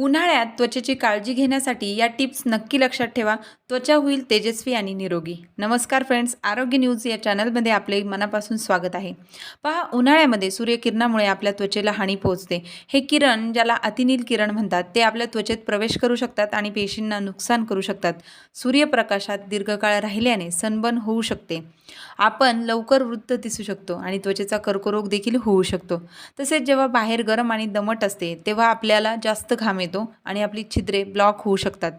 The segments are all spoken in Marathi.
उन्हाळ्यात त्वचेची काळजी घेण्यासाठी या टिप्स नक्की लक्षात ठेवा. त्वचा होईल तेजस्वी आणि निरोगी. नमस्कार फ्रेंड्स आरोग्य न्यूज या चॅनलमध्ये आपले मनापासून स्वागत आहे. पहा उन्हाळ्यामध्ये सूर्यकिरणामुळे आपल्या त्वचेला हानी पोहोचते. हे किरण ज्याला अतिनील किरण म्हणतात ते आपल्या त्वचेत प्रवेश करू शकतात आणि पेशींना नुकसान करू शकतात. सूर्यप्रकाशात दीर्घकाळ राहिल्याने सनबर्न होऊ शकते. आपण लवकर वृद्ध दिसू शकतो आणि त्वचेचा कर्करोग देखील होऊ शकतो. तसेच जेव्हा बाहेर गरम आणि दमट असते तेव्हा आपल्याला जास्त घाम येतो आणि आपली छिद्रे ब्लॉक होऊ शकतात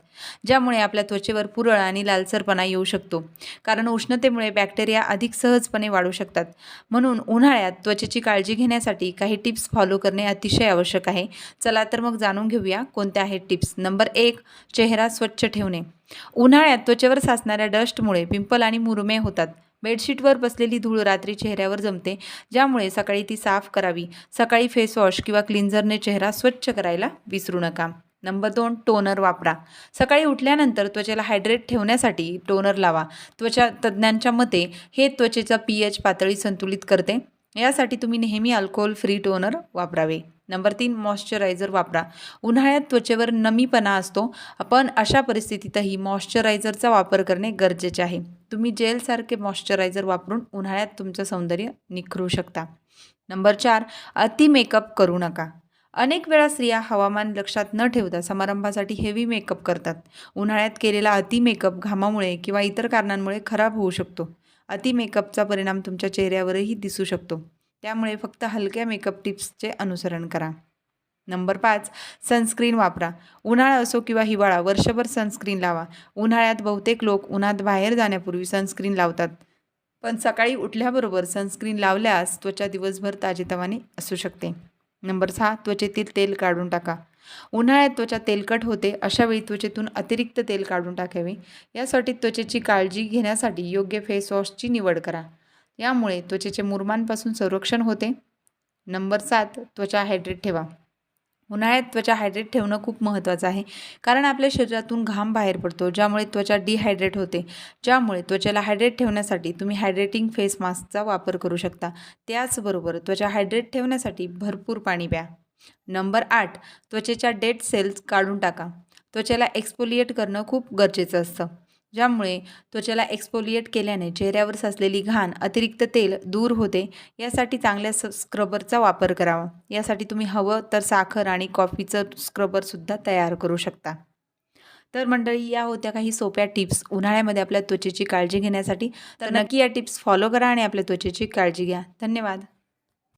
ज्यामुळे आपल्या त्वचेवर पुरळ आणि लालसरपणा येऊ शकतो. कारण उष्णतेमुळे बॅक्टेरिया अधिक सहजपणे वाढू शकतात. म्हणून उन्हाळ्यात त्वचेची काळजी घेण्यासाठी काही टिप्स फॉलो करणे अतिशय आवश्यक आहे. चला तर मग जाणून घेऊया कोणत्या आहेत टिप्स नंबर एक चेहरा स्वच्छ ठेवणे. उन्हाळ्यात त्वचेवर साचणाऱ्या डस्टमुळे पिंपल आणि मुरुमे होतात. बेडशीटवर बसलेली धूळ रात्री चेहऱ्यावर जमते ज्यामुळे सकाळी ती साफ करावी. सकाळी फेसवॉश किंवा क्लिन्झरने चेहरा स्वच्छ करायला विसरू नका. नंबर दोन टोनर वापरा. सकाळी उठल्यानंतर त्वचेला हायड्रेट ठेवण्यासाठी टोनर लावा. त्वचा तज्ज्ञांच्या मते हे त्वचेचा पी एच पातळी संतुलित करते. यासाठी तुम्ही नेहमी अल्कोहोल फ्री टोनर वापरावे. नंबर तीन मॉइश्चरायझर वापरा. उन्हाळ्यात त्वचेवर नमीपणा असतो. पण अशा परिस्थितीतही मॉइश्चरायझरचा वापर करणे गरजेचे आहे. तुम्ही जेलसारखे मॉइश्चरायझर वापरून उन्हाळ्यात तुमचं सौंदर्य निखरू शकता. नंबर चार अति मेकअप करू नका. अनेक वेळा स्त्रिया हवामान लक्षात न ठेवता समारंभासाठी हेवी मेकअप करतात. उन्हाळ्यात केलेला अति मेकअप घामामुळे किंवा इतर कारणांमुळे खराब होऊ शकतो. अति मेकअपचा परिणाम तुमच्या चेहऱ्यावरही दिसू शकतो. त्यामुळे फक्त हलक्या मेकअप टिप्सचे अनुसरण करा. नंबर पाच सनस्क्रीन वापरा. उन्हाळा असो किंवा हिवाळा वर्षभर सनस्क्रीन लावा. उन्हाळ्यात बहुतेक लोक उन्हात बाहेर जाण्यापूर्वी सनस्क्रीन लावतात. पण सकाळी उठल्याबरोबर सनस्क्रीन लावल्यास त्वचा दिवसभर ताजेतवाने असू शकते. नंबर सहा त्वचेतील तेल काढून टाका. उन्हाळ्यात त्वचा तेलकट होते अशावेळी त्वचेतून अतिरिक्त तेल काढून टाकावे. यासाठी त्वचेची काळजी घेण्यासाठी योग्य फेस वॉशची निवड करा. यामुळे त्वचेचे मुरमांपासून संरक्षण होते. नंबर सात त्वचा हायड्रेट ठेवा. उन्हाळ्यात त्वचा हायड्रेट ठेवणं खूप महत्त्वाचं आहे. कारण आपल्या शरीरातून घाम बाहेर पडतो ज्यामुळे त्वचा डिहायड्रेट होते. ज्यामुळे त्वचेला हायड्रेट ठेवण्यासाठी तुम्ही हायड्रेटिंग फेस मास्कचा वापर करू शकता. त्याचबरोबर त्वचा हायड्रेट ठेवण्यासाठी भरपूर पाणी प्या. नंबर आठ त्वचेच्या डेड सेल्स काढून टाका. त्वचेला एक्सपोलिएट करणं खूप गरजेचं असतं. ज्यामुळे त्वचेला एक्सपोलिएट केल्याने चेहऱ्यावर साचलेली घाण अतिरिक्त तेल दूर होते. यासाठी चांगल्या स स्क्रबरचा वापर करावा. यासाठी तुम्ही हवं तर साखर आणि कॉफीचं स्क्रबरसुद्धा तयार करू शकता. तर मंडळी या होत्या काही सोप्या टिप्स उन्हाळ्यामध्ये आपल्या त्वचेची काळजी घेण्यासाठी तर नक्की या टिप्स फॉलो करा आणि आपल्या त्वचेची काळजी घ्या. धन्यवाद.